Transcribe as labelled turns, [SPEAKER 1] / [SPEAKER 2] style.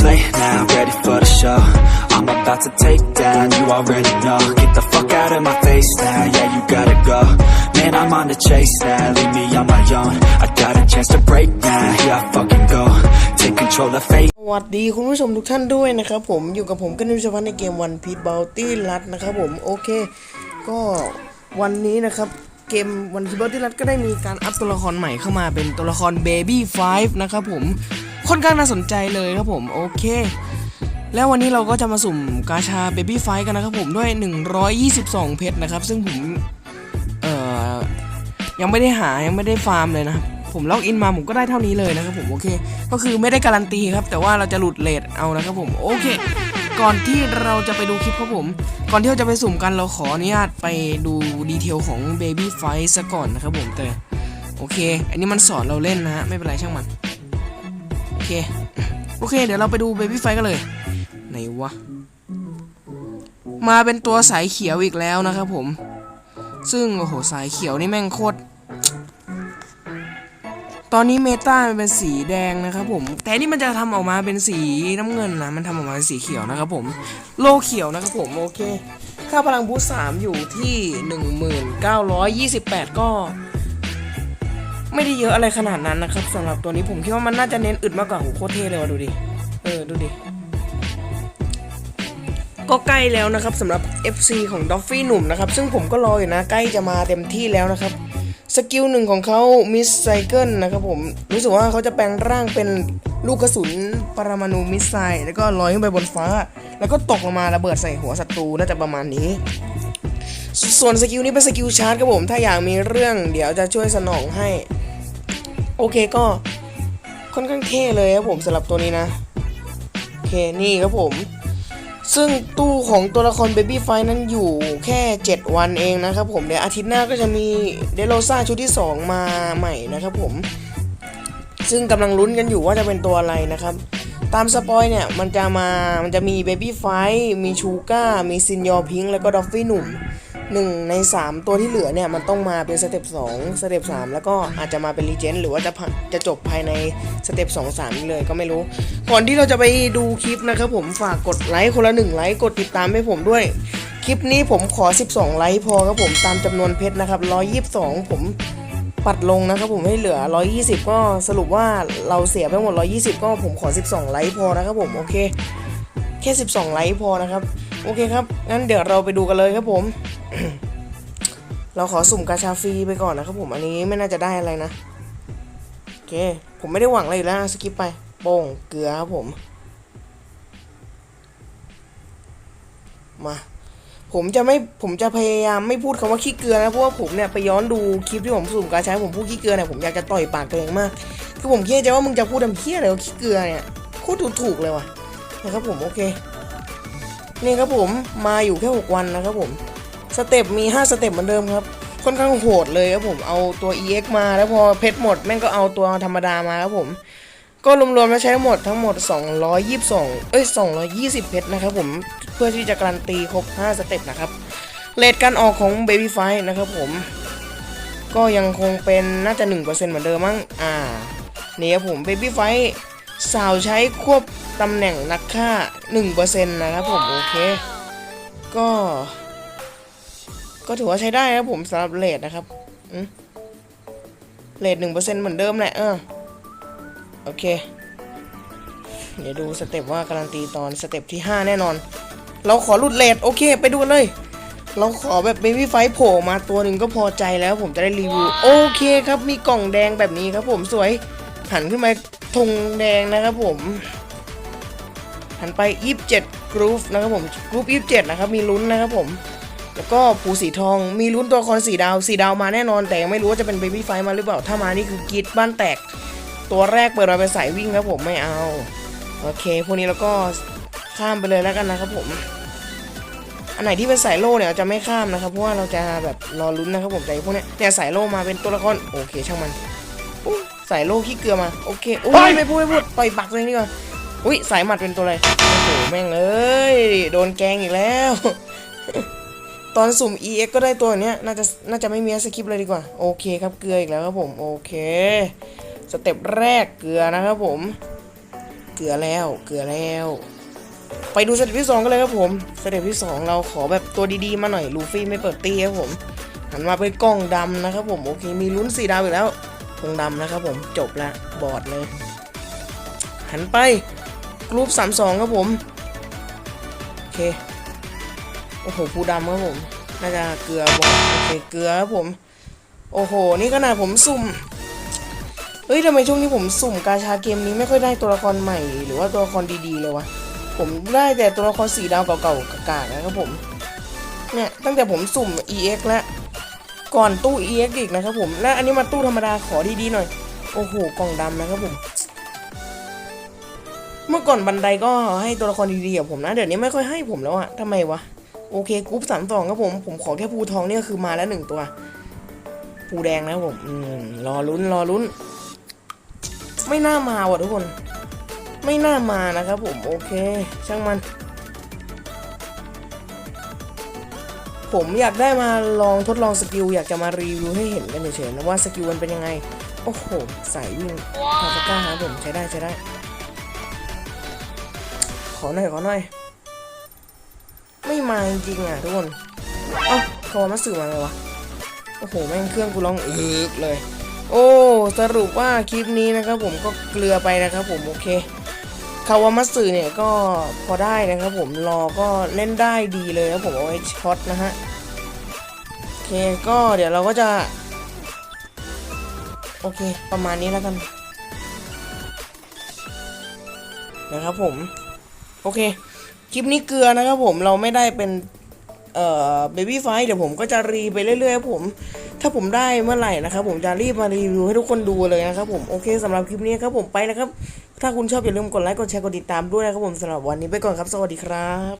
[SPEAKER 1] play now, ready for the show. I'm about to take down, you already know. Get the fuck out of my face now, yeah, you gotta go. Man, I'm on the chase now, leave me on my own. I got a chance to break now, here I fucking go. Take control of fate.
[SPEAKER 2] สวัสดีคุณผู้ชมทุกท่านด้วยนะครับผมอยู่กับผมกันนิวชพัฒน์ในเกมวันพี e บ o ลตี้รัดนะครับผมโอเค ก็วันนี้นะครับเกมวันพี e บ o ลตี้รัดก็ได้มีการอัพตัวละครใหม่เข้ามาเป็นตัวละคร Baby 5นะครับผม ค่อนข้างน่าสนใจเลยครับผมโอเค แล้ววันนี้เราก็จะมาสุ่มกาชา Baby 5กันนะครับผมด้วย 122 เพชรนะครับ ซึ่งผมเอ่อยังไม่ได้หายังไม่ได้ฟาร์มเลยนะครับผมล็อกอินมาผมก็ได้เท่านี้เลยนะครับผมโอเค ก็คือไม่ได้การันตีครับ แต่ว่าเราจะหลุดเลทเอานะครับผมโอเค ก่อนที่เราจะไปดูคลิปครับผม ก่อนที่เราจะไปสุ่มกันเราขออนุญาตไปดูดีเทลของ Baby Fight ซะก่อนนะครับผมแต่โอเค อันนี้มันสอนเราเล่นนะฮะไม่เป็นไรช่างมัน เค โอเค เดี๋ยวเราไปดู Baby Fight กันเลย ไหนวะ มาเป็นตัวสายเขียวอีกแล้วนะครับผม ซึ่งโอ้โหสายเขียวนี่แม่งโคตร ตอนนี้เมตามันเป็นสีแดงนะครับผม แต่นี่มันจะทำออกมาเป็นสีน้ำเงินนะ มันทำออกมาเป็นสีเขียวนะครับผม โลเขียวนะครับผม โอเค ค่าพลังบูสต์สามอยู่ที่ 1928 ก็ ไม่ได้เยอะอะไรขนาดนั้นนะครับสำหรับตัวนี้ผมคิดว่ามันน่าจะเน้นอึดมากกว่าโหโคตรเท่เลยว่ะดูดิ เออดูดิ ก็ใกล้แล้วนะครับสำหรับ FC ของดอฟฟี่หนุ่มนะครับ ซึ่งผมก็รออยู่นะใกล้จะมาเต็มที่แล้วนะครับสกิลหนึ่งของเขามิสไซเคิลนะครับผมรู้สึกว่าเขาจะแปลงร่างเป็นลูกกระสุนปรมาณูมิสไซล์แล้วก็ลอยขึ้นไปบนฟ้า แล้วก็ตกลงมาระเบิดใส่หัวศัตรูน่าจะประมาณนี้ ส่วนสกิลนี้เป็นสกิลชาร์จครับผม ถ้าอยากมีเรื่องเดี๋ยวจะช่วยสนองให้ โอเคก็ค่อนข้างเท่เลยครับผมสำหรับตัวนี้นะ โอเคนี่ครับผม ซึ่งตู้ของตัวละคร Baby f i นั้นอยู่แค่ 7 วันเองนะครับผม เดี๋ยวอาทิตย์หน้าก็จะมีเดโ o ซ่าชุดที่ 2 มาใหม่นะครับผม ซึ่งกำลังลุ้นกันอยู่ว่าจะเป็นตัวอะไรนะครับ ตามสปอยเนี่ย มันจะมามันจะมี Baby f i มีชูก้ามีซินยอพิงแล้วก็ดอฟฟี่หนุ่ม หนึ่งใน 3 ตัวที่เหลือเนี่ยมันต้องมาเป็นสเต็ป2สเต็ป3แล้วก็อาจจะมาเป็นรีเจนหรือว่าจะจะจบภายในสเต็ป2 3 เลยก็ไม่รู้ ก่อนที่เราจะไปดูคลิปนะครับผมฝากกดไลค์คนละ1ไลค์กดติดตามให้ผมด้วย คลิปนี้ผมขอ 12 ไลค์พอครับผมตามจำนวนเพชรนะครับ122 ผมปัดลงนะครับผมให้เหลือ 120 ก็สรุปว่าเราเสียไปหมด 120 ก็ผมขอ 12 ไลค์พอนะครับผมโอเค แค่ 12 ไลค์พอนะครับ โอเคครับ งั้นเดี๋ยวเราไปดูกันเลยครับผม เราขอสุ่มกาชาฟรีไปก่อนนะครับผมอันนี้ไม่น่าจะได้อะไรนะโอเค ผมไม่ได้หวังอะไรอยู่แล้วนะสกิปไปโป้งเกลือครับผม มา ผมจะไม่ผมจะพยายามไม่พูดคำว่าขี้เกลือนะเพราะว่าผมเนี่ยไปย้อนดูคลิปที่ผมสุ่มกาชาผมพูดขี้เกลือเนี่ยผมอยากจะต่อยปากตัวเองมากคือผมคิดในใจว่ามึงจะพูดทำเพี้ยอะไรว่าขี้เกลือเนี่ยโคตรถูกเลยว่ะนะครับผมโอเคนี่ครับผมมาอยู่แค่ 6 วันนะครับผม เต็ปมี 5 สเต็ปเหมือนเดิมครับ ค่อนข้างโหดเลยครับผมเอาตัว EX มาแล้วพอเพชรหมดแม่งก็เอาตัวธรรมดามาครับผม ก็รวมๆแล้วใช้ทั้งหมดทั้งหมด 222 เอ้ย 220 เพชรนะครับผม เพื่อที่จะการันตีครบ 5 สเต็ปนะครับเลทการออกของ Baby f i นะครับผม ก็ยังคงเป็นน่าจะ 1%เหมือนเดิมมั้งอ่านี่ครับผม Baby f i สาวใช้ควบตำแหน่งนักฆ่า 1%นะครับผม โอเค ก็ ก็ถือว่าใช้ได้ครับผมสำหรับเลทนะครับเลทหนึ่งเปอืมเลท1%เหมือนเดิมแหละเออโอเค เดี๋ยวดูสเต็ปว่าการันตีตอนสเต็ปที่ 5 แน่นอน เราขอหลุดเลทโอเค ไปดูกันเลย เราขอแบบเบบี้ไฟโผล่มาตัวหนึ่งก็พอใจแล้วผมจะได้รีวิว โอเคครับ มีกล่องแดงแบบนี้ครับผมสวย หันขึ้นมาธงแดงนะครับผม หันไป 27กรุ๊ปนะครับผมกรุ๊ป27 นะครับ มีลุ้นนะครับผม แล้วก็ผูสีทองมีลุ้นตัวละครสีดาวสีดาวมาแน่นอน แต่ยังไม่รู้ว่าจะเป็นเบบี้ไฟมาหรือเปล่า ถ้ามานี่คือกรีดบ้านแตก ตัวแรกเปิดมาเป็นสายวิ่งครับผมไม่เอา โอเค พวกนี้แล้วก็ข้ามไปเลยแล้วกันนะครับผม อันไหนที่เป็นสายโล่เนี่ยเราจะไม่ข้ามนะครับเพราะว่าเราจะแบบรอลุ้นนะครับผมแต่พวกเนี้ยเนี่ยสายโล่มาเป็นตัวละครโอเคช่างมันอุ๊ยสายโล่ขี้เกลือมาโอเคอุ้ยไม่พูดไม่พูดต่อยปากตัวเองดีกว่าอุ้ยสายหมัดเป็นตัวอะไรโอ้โหแม่งเอ้ยโดนแกงอีกแล้ว ตอนสุ่ม EX ก็ได้ตัวเนี้ยน่าจะน่าจะไม่มีสคริปเลยดีกว่า โอเคครับเกลืออีกแล้วครับผม โอเค สเต็ปแรกเกลือนะครับผม เกลือแล้วเกลือแล้ว ไปดูสเต็ปที่สองกันเลยครับผม สเต็ปที่สองเราขอแบบตัวดีๆ มาหน่อยลูฟี่ไม่เปิดตีครับผมหันมาเป็นกล้องดำนะครับผมโอเคมีลุ้นสีดาวอีกแล้วกล้องดำนะครับผมจบละบอดเลย หันไปกรุ๊ปสามสองครับผม โอเค โอ้โหผู้ดำครับผม น่าจะเกลือบอดโอเคเกลือครับผม โอ้โห นี่ขนาดผมสุ่ม เฮ้ยทำไมช่วงนี้ผมสุ่มกาชาเกมนี้ไม่ค่อยได้ตัวละครใหม่ หรือว่าตัวละครดีๆเลยวะ ผมได้แต่ตัวละครสีดาวเก่าๆกากๆนะครับผม เนี่ย ตั้งแต่ผมสุ่ม EX แล้วก่อนตู้ EX อีกนะครับผม และอันนี้มาตู้ธรรมดาขอดีๆหน่อย โอ้โห กล่องดำนะครับผม เมื่อก่อนบันไดก็ให้ตัวละครดีๆกับผมนะ เดี๋ยวนี้ไม่ค่อยให้ผมแล้วอะทำไมวะ โอเคกรุ๊ปสามสองครับผม ผมขอแค่ภูทองนี่ก็คือมาแล้วหนึ่งตัวภูแดงนะครับผมอืมรอลุ้นรอลุ้น ไม่น่ามาว่ะทุกคน ไม่น่ามานะครับผม โอเค ช่างมัน ผมอยากได้มาลองทดลองสกิลอยากจะมารีวิวให้เห็นกันเฉยๆนะว่าสกิลมันเป็นยังไง โอ้โหสายวิ่งคาสก้าครับผมใช้ได้ใช้ได้ ขอหน่อยขอหน่อย ไม่มาจริงๆอะทุกคนเอ้าคอมาสื่อมาไงวะโอ้โหแม่งเครื่องกูร้องอึกเลย โอ้สรุปว่าคลิปนี้นะครับผมก็เกลือไปนะครับผมโอเคคาวามัตสึเนี่ยก็พอได้นะครับผมรอก็เล่นได้ดีเลยครับผมเอาไว้ช็อตนะฮะโอเคก็เดี๋ยวเราก็จะ โอเค ประมาณนี้แล้วกัน นะครับผม โอเค คลิปนี้เกลือนะครับผมเราไม่ได้เป็นเอ่อเบบี้ไฟเดี๋ยวผมก็จะรีไปเรื่อยๆผม ถ้าผมได้เมื่อไหร่นะครับผมจะรีบมารีวิวให้ทุกคนดูเลยนะครับผมโอเคสำหรับคลิปนี้ครับผมไปนะครับ ถ้าคุณชอบอย่าลืมกดไลค์กดแชร์กดติดตามด้วยนะครับผมสำหรับวันนี้ไปก่อนครับ สวัสดีครับ